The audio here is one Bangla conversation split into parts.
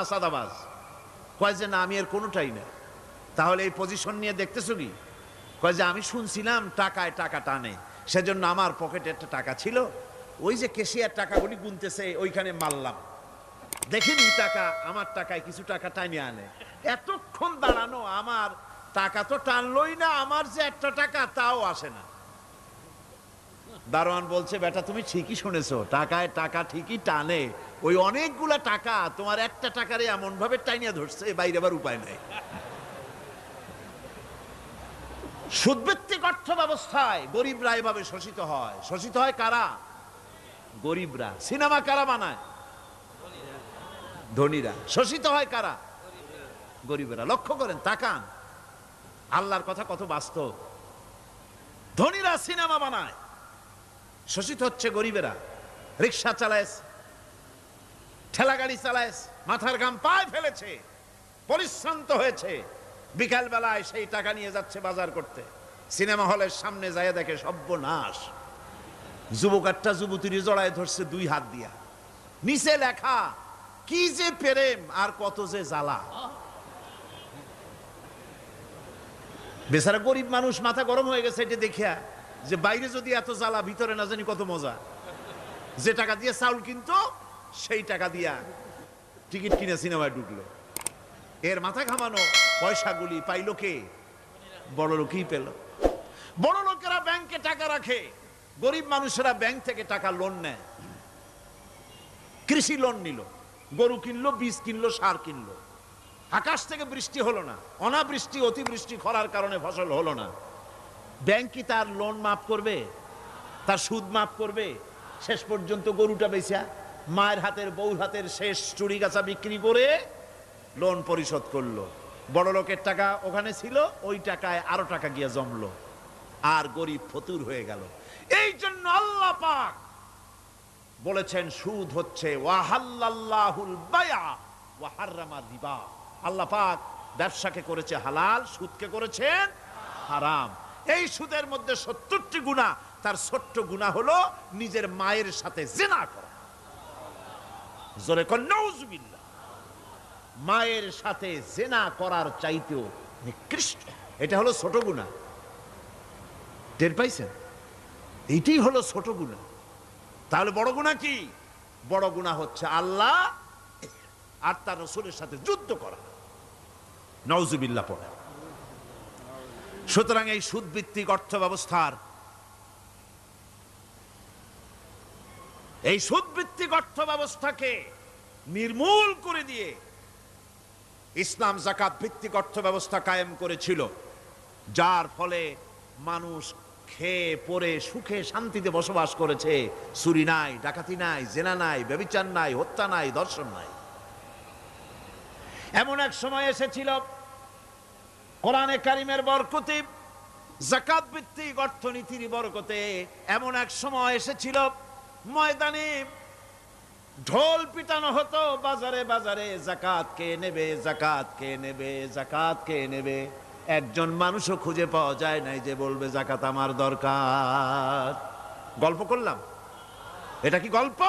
না সাদাবাজ? কয় যে, না, আমি এর কোনোটাই না। তাহলে এই পজিশন নিয়ে দেখতেছো কি? কয় যে, আমি শুনছিলাম টাকায় টাকা টানে, সেজন্য আমার পকেটে একটা টাকা ছিল। ওই যে কেশিয়ার টাকাগুলি গুনতেছে, ওইখানে মারলাম। দেখিনি টাকা, আমার টাকায় কিছু টাকা টাইনে আনে। এতক্ষণ দাঁড়ানো, আমার টাকা তো টানলই না, আমার যে একটা টাকা তাও আসে না। দারোয়ান বলছে, বেটা, তুমি ঠিকই শুনেছো, টাকায় টাকা ঠিকই টানে ওই অনেকগুলা টাকা তোমার একটা টাকারে এমন ভাবে টাইনিয়া ধরছে বাইরে আবার উপায় নাই। সুদভিত্তিক অর্থ ব্যবস্থায় গরিবরা এভাবে শোষিত হয়। শোষিত হয় কারা? গরিবরা। সিনেমা কারা বানায়? ধনীরা। শোষিত হয় কারা? গরিবেরা। লক্ষ্য করেন, তাকান। আল্লাহর কথা কত বাস্তব। ধনীরা সিনেমা বানায়। শোষিত হচ্ছে গরিবেরা। রিক্সা চালায় ঠেলা গাড়ি চালায় মাথার ঘাম পায়ে ফেলেছে, পরিশ্রান্ত হয়েছে। বিকাল বেলায় সেই টাকা নিয়ে যাচ্ছে বাজার করতে। সিনেমা হলের সামনে যায় দেখে সর্বনাশ যুবক একটা যুবতীর জড়ায় ধরছে দুই হাত দিয়া। নিচে লেখা, কি যে প্রেম, আর কত যে জ্বালা। বেচারা গরিব মানুষ, মাথা গরম হয়ে গেছে এটা দেখিয়া, যে বাইরে যদি এত জ্বালা, ভিতরে না জানি কত মজা। যে টাকা দিয়ে চাউল কিনতো সেই টাকা দিয়া টিকিট কিনে সিনেমায় ঢুকলো। এর মাথা ঘামানো পয়সাগুলি পাইলো কে? বড় লোকই পেল। বড় লোকেরা ব্যাংকে টাকা রাখে, গরিব মানুষেরা ব্যাংক থেকে টাকা লোন নেয়। কৃষি লোন নিল, গরু কিনলো, বীজ কিনলো, সার কিনলো। আকাশ থেকে বৃষ্টি হলো না, অনাবৃষ্টি, অতিবৃষ্টি, খরার কারণে ফসল হলো না। ব্যাংক কি তার লোন মাফ করবে? তার সুদ মাফ করবে? শেষ পর্যন্ত গরুটা বেচা মায়ের হাতের বউ হাতের শেষ চুরি গাছা বিক্রি করে লোন পরিশোধ করল। বড় লোকের টাকা ওখানে ছিল, ওই টাকায় আরও টাকা গিয়ে জমলো। আর গরিব ফতুর হয়ে গেল। এই জন্য আল্লাহ পাক বলেছেন, সুদ হচ্ছে ওয়াহাল্লাহুল বায়া ওয়াহাররামা রিবা। আল্লাহ পাক ব্যবসাকে করেছে হালাল, সুদকে করেছেন হারাম। এই সুদের মধ্যে সত্তরটি গুণা, তার ছোট্ট গুণা হলো নিজের মায়ের সাথে জেনা করা। জোরে কর নউজুবিল্লাহ। মায়ের সাথে জেনা করার চাইতেও নিকৃষ্ট। এটা হলো ছোট গুণা। টের পাইছেন? এইটাই হলো ছোট গুণা। তাহলে বড় গুণা কি? বড় গুণা হচ্ছে আল্লাহ আর তার রসুলের সাথে যুদ্ধ করা। নওজুবিল্লা পড়া। সুতরাং এই সুদভিত্তিক অর্থ ব্যবস্থার এই সুদভিত্তিক অর্থ ব্যবস্থাকে নির্মূল করে দিয়ে ইসলাম জাকাত ভিত্তিক অর্থ ব্যবস্থা কায়েম করেছিল, যার ফলে মানুষ খেয়ে পরে সুখে, শান্তিতে বসবাস করেছে। চুরি নাই, ডাকাতি নাই, জেনা নাই, ব্যবিচার নাই, হত্যা নাই দর্শন নাই। এমন এক সময় এসেছিল কোরআনে কারিমের বরকতে জাকাত ভিত্তিক অর্থনীতির বরকতে এমন এক সময় এসেছিল ময়দানে ঢোল পিটানো হতো, বাজারে বাজারে জাকাত কে নেবে, জাকাত কে নেবে, জাকাত কে নেবে? একজন মানুষও খুঁজে পাওয়া যায় নাই যে বলবে জাকাত আমার দরকার। গল্প করলাম। এটা কি গল্প?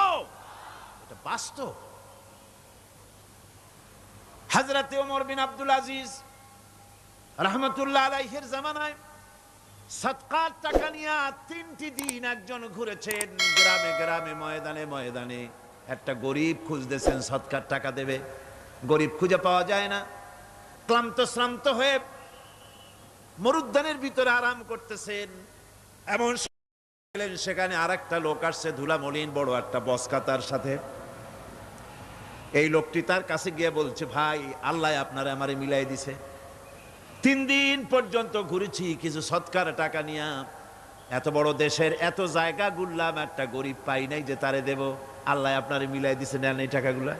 এটা বাস্তব। হাজরাতে ওমর বিন আব্দুল আজিজ রহমতুল্লাহ আলাইহের জামানায় সৎকার টাকা নিয়ে তিনটি দিন একজন ঘুরেছেন গ্রামে গ্রামে, ময়দানে ময়দানে। একটা গরিব খুঁজতেছেন, সৎকার টাকা দেবে। গরিব খুঁজে পাওয়া যায় না। ক্লান্ত, শ্রান্ত হয়ে মরুদ্যানের ভিতরে আরাম করতেছেন। এমন গেলেন সেখানে আর একটা লোক আসছে ধুলা মলিন বড় একটা বসকা তার সাথে। এই লোকটি তার কাছে গিয়ে বলছে, ভাই, আল্লাহ আপনারা আমারে মিলাই দিছে। তিন দিন পর্যন্ত ঘুরেছি কিছু সৎকার টাকা নিয়ে। এত বড় দেশের এত জায়গা ঘুরলাম, একটা গরিব পাই নাই যে তারে দেব। আল্লাহ আপনারে মিলাই দিছে, নেন এই টাকাগুলা।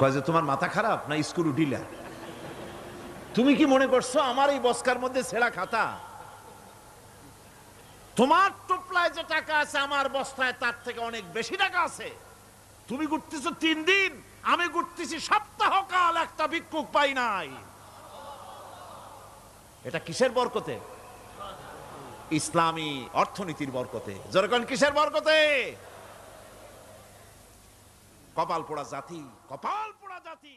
কয় যে, তোমার মাথা খারাপ না স্কুল উঠিলা? তুমি কি মনে করছ আমার এই বস্কার মধ্যে ছেঁড়া খাতা? তোমার টোপলায় যে টাকা আছে, আমার বস্তায় তার থেকে অনেক বেশি টাকা আছে। তুমি ঘুরতেছো তিন দিন, আমি ঘুরতেছি সপ্তাহ কাল একটা ভিক্ষুক পাই নাই। এটা কিসের বরকতে? ইসলামী অর্থনীতির বরকতে। যেরকম কিসের বরকতে? কপাল পোড়া জাতি, কপাল পোড়া জাতি।